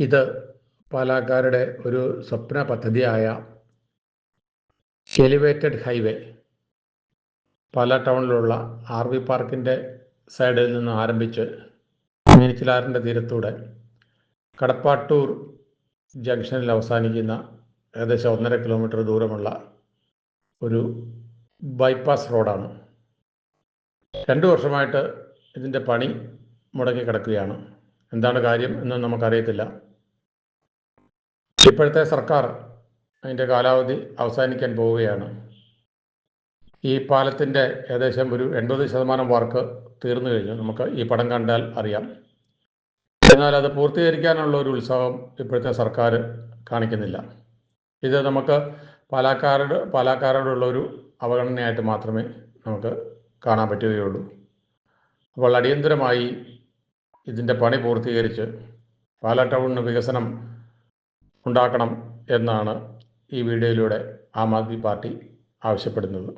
ഇത് പാലക്കാരുടെ ഒരു സ്വപ്ന പദ്ധതിയായ എലിവേറ്റഡ് ഹൈവേ പാലാ ടൗണിലുള്ള ആർ വി പാർക്കിന്റെ സൈഡിൽ നിന്ന് ആരംഭിച്ച് മീനച്ചിലാറിന്റെ തീരത്തൂടെ കടപ്പാട്ടൂർ ജംഗ്ഷനിൽ അവസാനിക്കുന്ന ഏകദേശം ഒന്നര കിലോമീറ്റർ ദൂരമുള്ള ഒരു ബൈപ്പാസ് റോഡാണ്. രണ്ടു വർഷമായിട്ട് ഇതിന്റെ പണി മുടങ്ങി കിടക്കുകയാണ്. എന്താണ് കാര്യം എന്ന് നമുക്കറിയത്തില്ല. ഇപ്പോഴത്തെ സർക്കാർ അതിന്റെ കാലാവധി അവസാനിക്കാൻ പോവുകയാണ്. ഈ പാലത്തിന്റെ ഏകദേശം ഒരു എൺപത് ശതമാനം വർക്ക് തീർന്നു കഴിഞ്ഞു. നമുക്ക് ഈ പടം കണ്ടാൽ അറിയാം. എന്നാൽ അത് പൂർത്തീകരിക്കാനുള്ള ഒരു ഉത്സാഹം ഇപ്പോഴത്തെ സർക്കാർ കാണിക്കുന്നില്ല. ഇത് നമുക്ക് പാലക്കാട് പാലക്കാരോടുള്ള ഒരു അവഗണനയായിട്ട് മാത്രമേ നമുക്ക് കാണാൻ പറ്റുകയുള്ളൂ. അപ്പോൾ അടിയന്തരമായി ഇതിന്റെ പണി പൂർത്തീകരിച്ച് പാലാ ടൗണിന് വികസനം ഉണ്ടാക്കണം എന്നാണ് ഈ വീഡിയോയിലൂടെ ആം ആദ്മി പാർട്ടി ആവശ്യപ്പെടുന്നത്.